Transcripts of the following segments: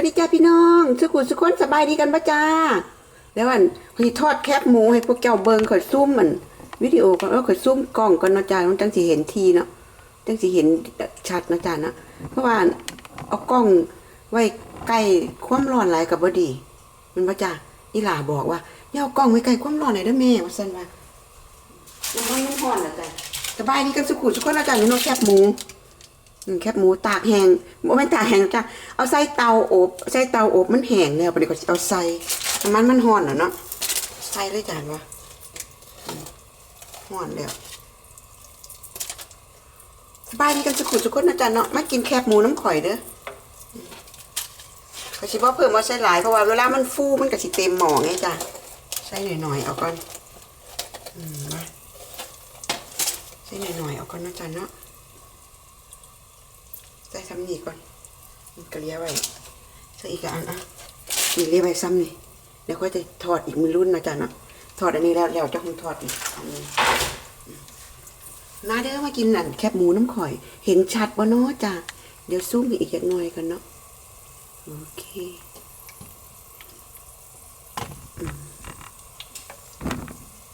วัสดีจ้าพี่น้องสุขุมสุขคนสบายดีกันปะจ้าแล้วอันพอดีทอดแคบหมูให้พวกเจ้าเบิงข่อยซุ่มมันวิดีโอก่อนแล้วข่อยซุ่มกล้องก่อนนาะจ้าจังสิเห็นทีเนาะจังสิเห็นชัดนาะจ้านะเพราะว่าเอากล้องไว้ใกล้ความร้อนหลายกับบ่ดีมันปะจ้าอีหลาบอกว่าอย่าเอากล้องไว้ใกล้ความร้อนหน่อยเด้อแม่ว่าซั่นว่ามันมันมันร้อนนะจ้าสบายดีกันสุขุมสุขคนนาะจ้าอยู่เนาะแคบหมู แคบหมูตากแห้งบ่แม่นตากแห้งจ้ะเอาใส่เตาอบใส่เตาอบมันแห้งแล้วไปดี๋ยวก็เอาใส่น้ำมันมันร้อนแล้วเนาะใส่เลยจานวะอืมร้อนแล้วสบายดีกันสุขุสุขคนนะจ๊ะเนาะมากินแคบหมูน้ำข่อยเด้อก็สิบ่เพิ่มว่าใส่หลายเพราะว่าเวลามันฟูมันก็สิเต็มหม้อไงจ้ะใส่หน่อยๆเอาก่อนอืมมาใส่หน่อยๆเอาก่อนนะจ๊ะเนาะ ใส่ซ้ำนี่ก่อนมันก็เลี้ยไว้ใส่อีกอันอะนี่เลี้ยไว้ซ้ำนี่เดี๋ยวค่อยจะถอดอีกมือรุ่นนะจ๊ะเนาะถอดอันนี้แล้วแล้วจะคงถอดอีกอันนี้มาเด้อมากินนั่นแคบหมูน้ำข่อย เห็นชัดบ่เนาะจ้ะเดี๋ยวซูมอีกอย่างหน่อยกันเนาะโอเค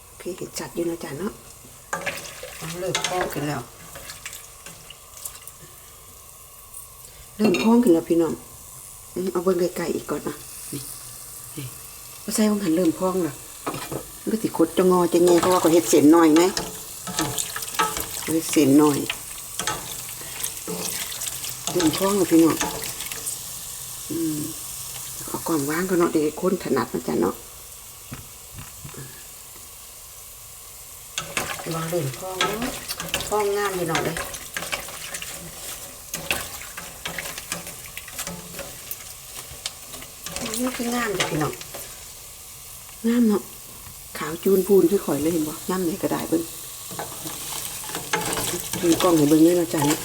โอเคเห็นชัดอยู่นะจ๊ะเนาะเอาเลิกพ่อกันแล้ว เริ่มพองขึ้นแล้วพี่น้องอืมเอาเบิ่งไกลๆอีกก่อนนะนี่นี่ว่าใส่ของหันเริ่มพองแล้วมันก็สิคดจะงอจะแงเพราะว่าก็เฮ็ดเส้นหน่อยไงอืมเฮ็ดเส้นหน่อยเริ่มพองแล้วพี่น้องอืมเอาก่อนวางก็เนาะเดี๋ยวคนถนัดมันจะเนาะวางเริ่มพองแล้วพองงามพี่น้องเลย นี่คืองามจ้ะพี่น้องงามเนาะขาวจูนพูนคือข่อยเลยเห็นบ่งามไหนก็ได้เบิ่งมีกล้องให้เบิ่งนี่นาะจ้ะนี่ย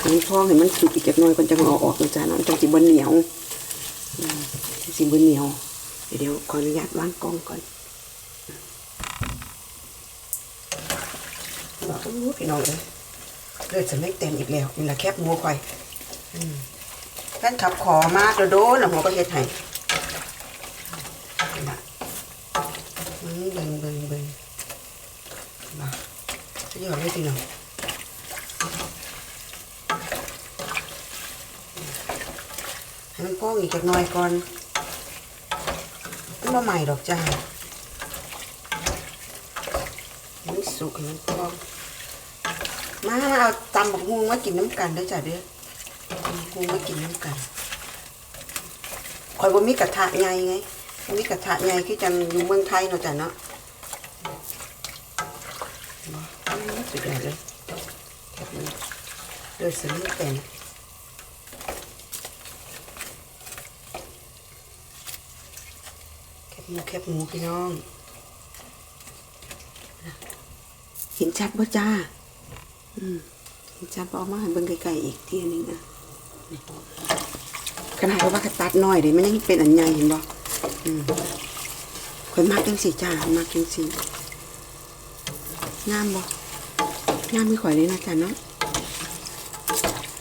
อันนี้พองให้มันสุกอีกจักหน่อยก่อนจะเอาออกเนะจ้ะเนาะมันจังสิบ่เหนียวอืมจังสิบ่เหนียวเดี๋ยว เดี๋ยวขออนุญาตวางกล้องก่อนโอ้พี่น้องเอ้ย เลือดจะไม่เต็มอีกแล้วนี่แหละแคบหมูข่อยอืมแฟนขับขอมาโดนๆแล้วหัวก็เฮ็ดให้นี่ล่ะอืมเบิ่งเบิ่งเบิ่งมาสุดยอดเลยพี่น้องให้มันป้องอีกจักหน่อยก่อนมันบ่ใหม่ดอกจ้ามันสุกให้มันป้อง มาเอาตำบักฮุงมากินน้ำกันเด้อจ้ะเด้อกฮุงมากินน้ำกันคอยบ่มีกระทะใหญ่ไงบ่มีกระทะใหญ่คือจังอยู่เมืองไทยเนาะจ้ะเนาะสุดยอดเลยแคบหมูเดือดสนิทเป็นแคบหมูแคบหมูพี่น้อง เห็นชัดบ่จ้า จับออกมาให้เบิ่งไกลๆอีกทีนึงนะขนาดว่ากระตัดน้อยเดี๋ยมันยังเป็นอันใหญ่เห็นบ่อืมข่อยมักจังสีจ้ามักจังสีงามบ่งามไม่ข่อยเลยนะจ้าเนาะ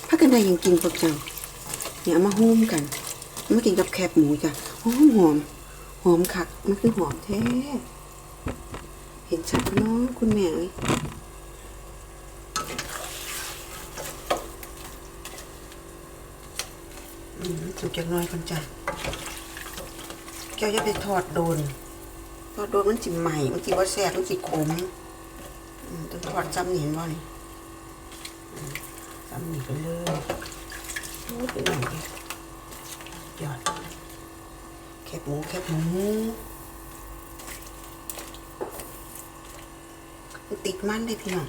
พักกันได้ยังกินพวกเจ้าเนี่ยมาหุ้มกันมากินกับแคบหมูจ้ะหอมหอมหอมคักมันคือหอมแท้เห็นชัดเนาะคุณแม่เอ้ย อืม สุกจักหน้อยก่อนจ้ะแก้วอย่าไปทอดโดน ทอดโดนมันจิใหม่มันจิว่าแซ่บมันจิขมอืมต้องทอดจำหนินบ่นี่อืมจำหนินไปเลยโอ้ยเป็นหน่อยดิยอดแคบหมูแคบหมูมันติดมันเลยพี่น้อง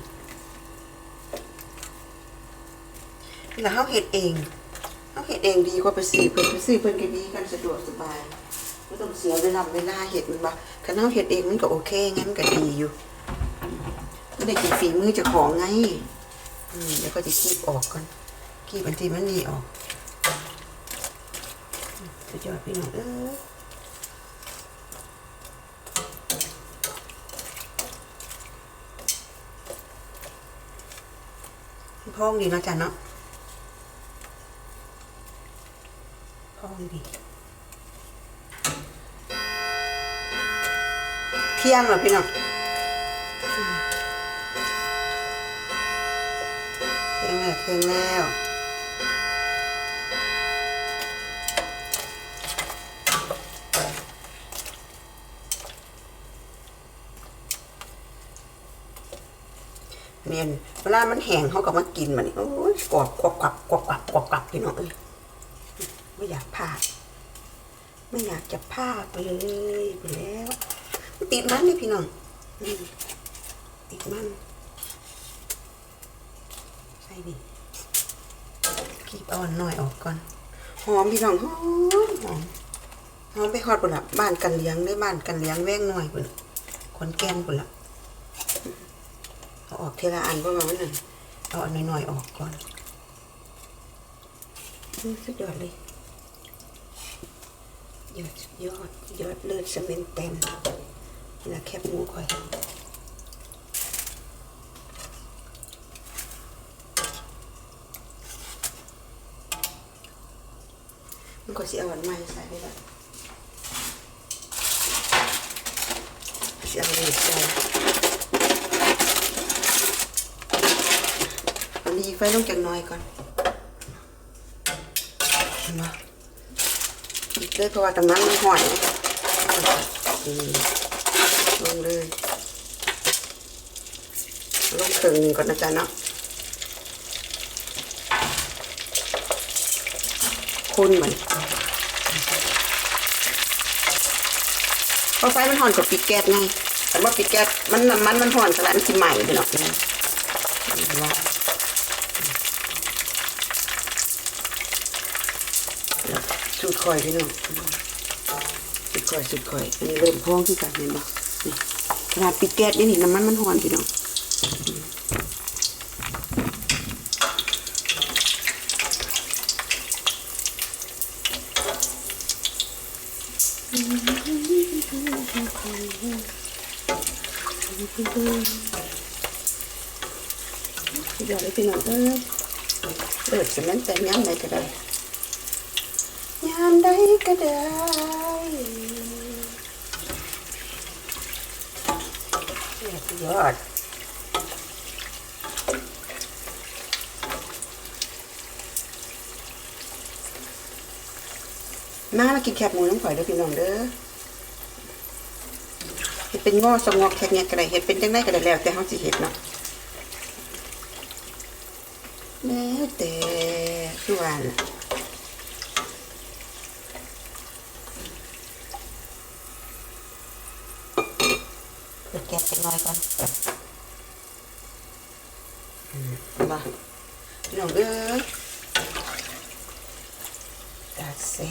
เวลาเขาเห็ดเอง เอาเห็ดเองดีกว่าไปซื้อเพิ่นไปซื้อเพิ่นก็ดีกันสะดวกสบายไม่ต้องเสียเวลาเวลาเห็ดมันบ่คันเอาเห็ดเองมันก็โอเคไงมันก็ดีอยู่ก็ได้กินฝีมือเจ้าของไงอืมเดี๋ยวก็จะคีบออกก่อนคีบอันที่มันนี่ออกสุดยอดพี่น้องเออพองดีนะจ้ะเนาะ พองดีเที่ยงเหรอพี่น้องเที่ยงแล้วเที่ยงแล้วเมียนเวลามันแห้งเขาก็มากินมันนี่โอ้ยกรอบกรอบกรอบกรอบกรอบกรอบกรอบพี่น้องเอ้ย ไม่อยากพลาดไม่อยากจะพลาดไปเลยไปแล้วติดมันเลยพี่น้องอติดมันใส่ดิคีบเอาอันน้อยออกก่อนหอมพี่น้องหอมหอมหอมไปฮอดปุ่นละบ้านกันเลี้ยงได้บ้านกันเลี้ยงแว่งหน่อยปุ่นขนแกนปุ่นละเอาออกทีละอันเพราะว่ามันนั่นเอาอันน้อยๆออกก่อนสุดยอดเลย ยอดยอดยอดเลือดสเมนเต็มนี่ละแคบหมูข่อยมันก็สิเอาอันใหม่ใส่ได้ละสิเอาอันนี้ใส่อันนี้ไฟลงจากน้อยก่อนเห็นไหม เลยเพราะว่าตรงนั้นมันห่อนอืมลงเลยลงครึ่งก่อนนะจ๊ะเนาะคนมันพราะไฟมันห่อนกว่าปิดแก๊สไงแต่ว่าปิดแก๊สมันน้ำมันมันห่อนสลายมันสิใหม่ไปหน่อยนึงว่าสูตร คอยพี่น้องสุดข่อยสุดข่อยอันนี้เริ่มพองที่กันเห็นปะนี่ขนาดปิดแก๊สนี่นี่น้ำมันมันหอนพี่น้องเดี๋ยวเลยพี่น้องเอ้ยเลิกสมันแต่ย้ำไหนก็ได้ยามใดก็ได้ยอดมามากินแคบหมูน้ำข่อยเด้อพี่น้องเด้อเห็ดเป็นงอสงอกแค่เนี้ยก็ได้เห็ดเป็นจังไดก็ได้แล้วแต่เฮาสิเห็ดเนาะแล้วแต่คือว่าน่ะ เปิดแก๊สสัก หน่อยก่อนมาพี่น้องเอ้ยกาเซ่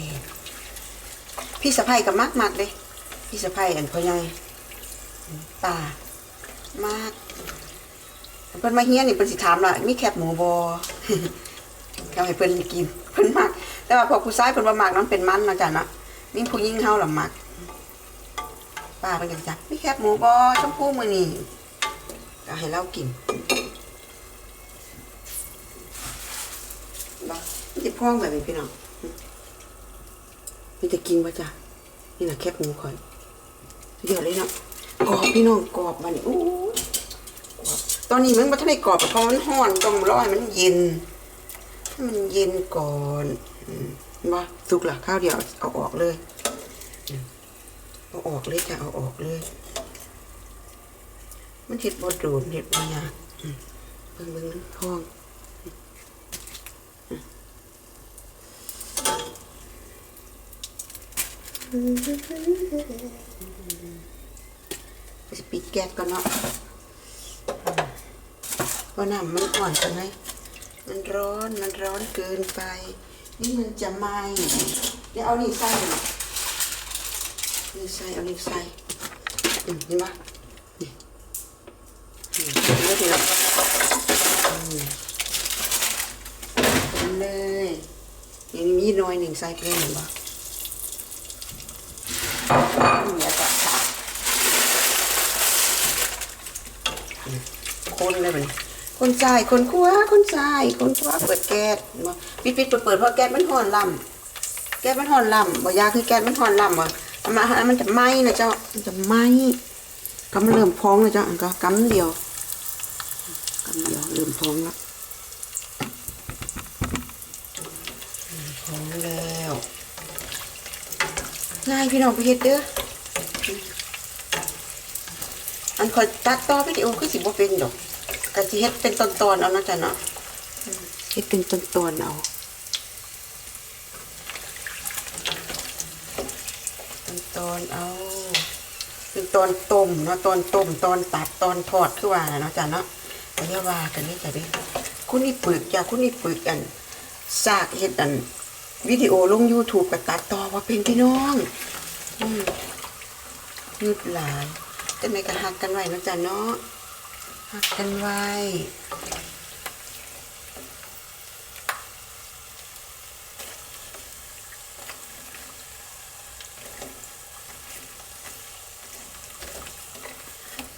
พี่สะพ้ยกับมากมากเลย พี่สะพ้ยอันพ่อใหญ่ป่ามากเพิ่นมาเฮียนนี่เพิ่นสิถามล่ะมีแคบหมูบ่เอาให้เพิ่นกินเพิ่นมัก แต่ว่าพอผู้ชายเพิ่นบ่มักนั้นเป็นมันเนาะจ้ะเนาะมีผู้หญิงเฮาล่ะมัก ป้าเป็นกันจ้ะมีแคบหมูบอชมพู่มือนี่ก็ให้เรากินบ้ามันจะพ่องแบบนี้พี่น้องมีแต่กินวะจ้ะนี่นะแคบหมูคอยเดี๋ยวเลยเนาะกรอบพี่น้องกรอบมันนี่อู้กรอบตอนนี้มันม่ทันได้กรอบเพราะมันห้อนต้องรอให้มันเย็นให้มันเย็นก่อนว่าสุกหละข้าวเดียวเอาออกเลย เอาออกเลยจะเอาออกเลย มันเห็ดบดโดนเห็ดบดยากเบิ่งเบิ่งท้องไปปิดแก๊สก่อนเนาะเพราะน้ำมันอ่อนจังไงมันร้อน มันร้อนเกินไป นี่มันจะไหม้เดี๋ยวเอานี่ใส่ นี่ใส่เอานี่ใส่อืมเห็นปะนี่อืมเลือดเลยเลยอย่างมีน้อยหนึ่งใส่ไปเลยเห็นปะเนี่ยตัดขาคนเลยมันคนจ่ายคนครัวคนจ่ายคนครัวเปิดแก๊สปิดปิดเปิดเปิดเพราะแก๊สมันห่อนลำแก๊สมันห่อนลำบ่อยาคือแก๊สมันห่อนลำอะ มาอันมันจะไหม้นะเจ้า มันจะไหม้ก็มันเริ่มพองแล้วเจ้าอันก็กำเดียวกำเดียวเริ่มพองแล้วพองแล้วง่ายพี่น้องไปเฮ็ดเด้ออันคอยตัดต่อวิดีโอคือสิบ่เป็นดอกก็สิเฮ็ดเป็นตอนๆเอาเนาะจ้ะเนาะอืมเฮ็ดเป็นตอนๆเอาตอนๆเอาเป็น ตอนต้มเนาะตอนต้มตอนตัดตอนทอดคือว่าเนาะจ้ะเนาะก็อย่าว่ากันนี่จ้ะเด้คุณนี่ปึกจ้ะคุณนี่ปึกอันซากเฮ็ดอันวิดีโอลง YouTube ก็ตัดต่อว่าเป็นพี่น้องยืดหลายแต่ไม่ก็หักกันไว้เนาะจ้ะเนาะหักกันไว้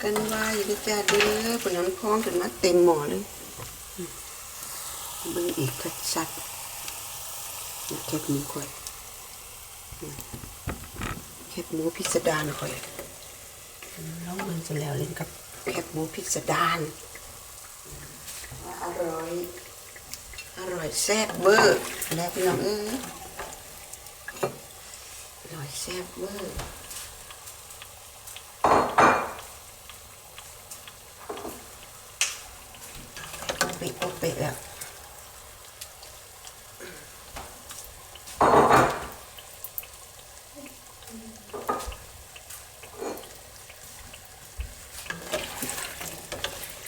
กันไว้เด้อจ้าเด้อผลน้ำพองขึ้นมาเต็มหม้อเลยมเบิ่งอีกชัดๆนี่แคบหมูข่อยแคบหมูพิสดารข่อยอืมแล้วมันจะแล้วเล่นกับแคบหมูพิสดารอร่อย อร่อยแซ่บเวอร์แล้วพี่น้องเอ้ยอร่อยแซ่บเวอร์ ปิดปุ๊บปิดแล้ว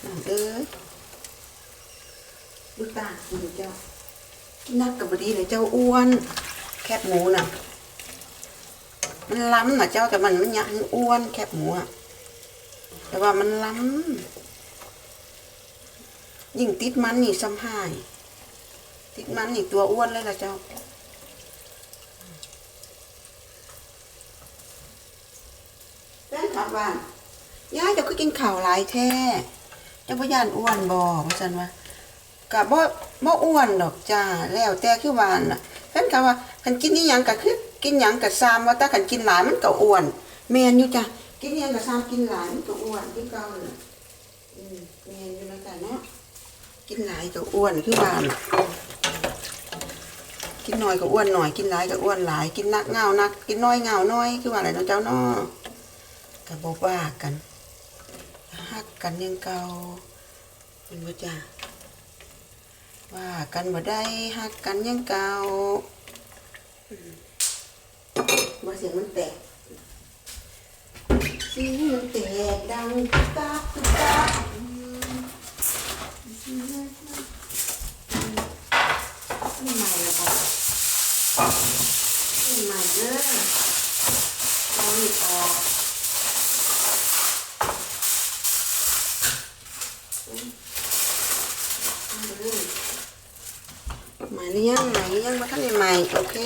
น้องเอ้ยดูตาดูเจ้า กินนักกับบดีเลยเจ้าอ้วน แคบหมูน่ะ มันล้ำน่ะเจ้าแต่มันมันยังอ้วนแคบหมูอะ แต่ว่ามันล้ำยิ่งติดมันนี่ซ้ำหายติดมันนี่ตัวอ้วนเลยล่ะเจ้าแฟนคลับว่ายายเจะคือกินข้าวหลายแท้เจ้าพยานอ้วนบ่ว่าซั่นว่า ก็บ่บ่อ้วนดอกจ้าแล้วแต่คือว่าน่ะแฟนคลับว่าคันกินนี่หยังก็คือกินหยังก็ซ้ำว่าแต่คันกินหลายมันก็อ้วนแม่นอยู่จ้ะกินอิหยังก็ซ้ำกินหลายมันก็อ้วนคือเก่าน่ะอืมแม่นอยู่นะจ้ะเนาะกินหลายก็อ้วนคือว่าน่ะกินน้อยก็อ้วนหน่อยกินหลายก็อ้วนหลาย กินนักเงานัก กินน้อยเงาน้อยคือว่าอะไรเนาะเจ้าเนาะก็บอกว่ากันฮักกันยังเก่าเป็นบ่จ้า ว่ากันบ่ได้ฮักกันยังเก่าอืมว่าเสียงมันแตกเสียงมันแตกดังตุ๊กตาตุ๊กตาอืมนี่ใหม่ละบอกนี่ใหม่เด้อเอาอีกออกเอาเลยใหม่หรือ ยังใหม่หรือยังมาท่านใหม่โอเค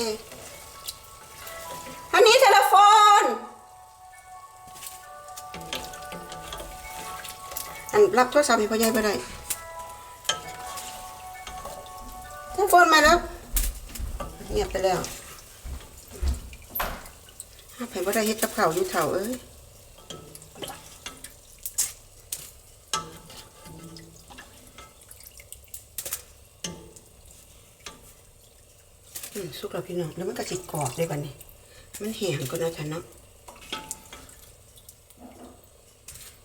อันนี้โทรโฟนอันรับโทรศัพท์ให้พ่อใหญ่ไปได้เทเลโฟนมาแล้วเงียบไปแล้วห้าแผ่นว่าได้เฮ็ดกับเผาอยู่เถ่าเอ้ย สุกแล้วพี่น้องแล้วมันก็สิกรอบได้บัดนี้ มันแห้งก็น่าจะเนาะ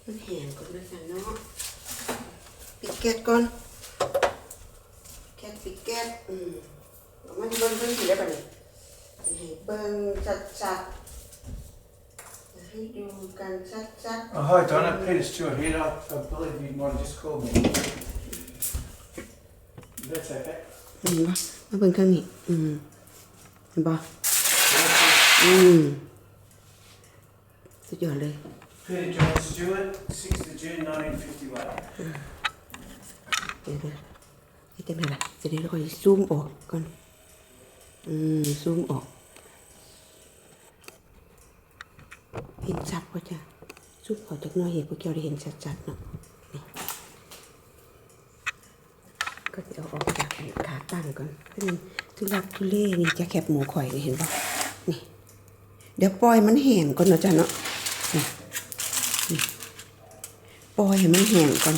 มันแห้งก็น่าจะเนาะปิดแก๊สก่อนแคทปิกเก็ตอืมเอามันเบิ้งเบิ้งสีได้ปะเนี่ยให้เบิ้งชัดๆให้ดูกันชัด Oh, hi, Donna. Peter Stewart here. I, I believe you might have just called me. That's okay. ๆเห็นปะมาเบิ้งข้างนี้อืมเห็นปะอืมสุดยอดเลย Peter John Stewart, 6th of June 1951. เดี๋ยวเดี๋ยวให้เต็มเลยล่ะเสร็จแล้วเราก็จะซูมออกก่อน อืม ซูมออก เห็นชัดป่ะจ้ะซูมออกจากหน้อยเห็นพวกเกียวได้เห็นชัดๆเนาะนี่ตั้งก่อนเป็น ทุลักทุเลนี่จะแคบหมูข่อยนี่เห็นปะนี่เดี๋ยวปล่อยมันแห้งก่อนนะจ้ะเนาะนี่ปล่อยให้มันแห้งก่อน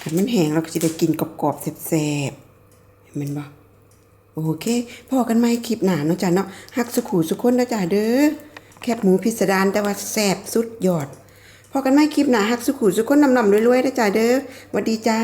ถ้ามันแห้งเราก็จะได้กินกรอบๆแซ่บๆเห็นมันบ่โอเคพอกันไหมคลิปหนาเนาะจ้ะเนาะฮักสุขูสุคนนะจ้ะเด้อแคบหมูพิสดารแต่ว่าแซ่บสุดยอดพอกันไหมคลิปหนาฮักสุขูสุคนนำๆรวยๆนะจ้ะเด้อหวัสดีจ้า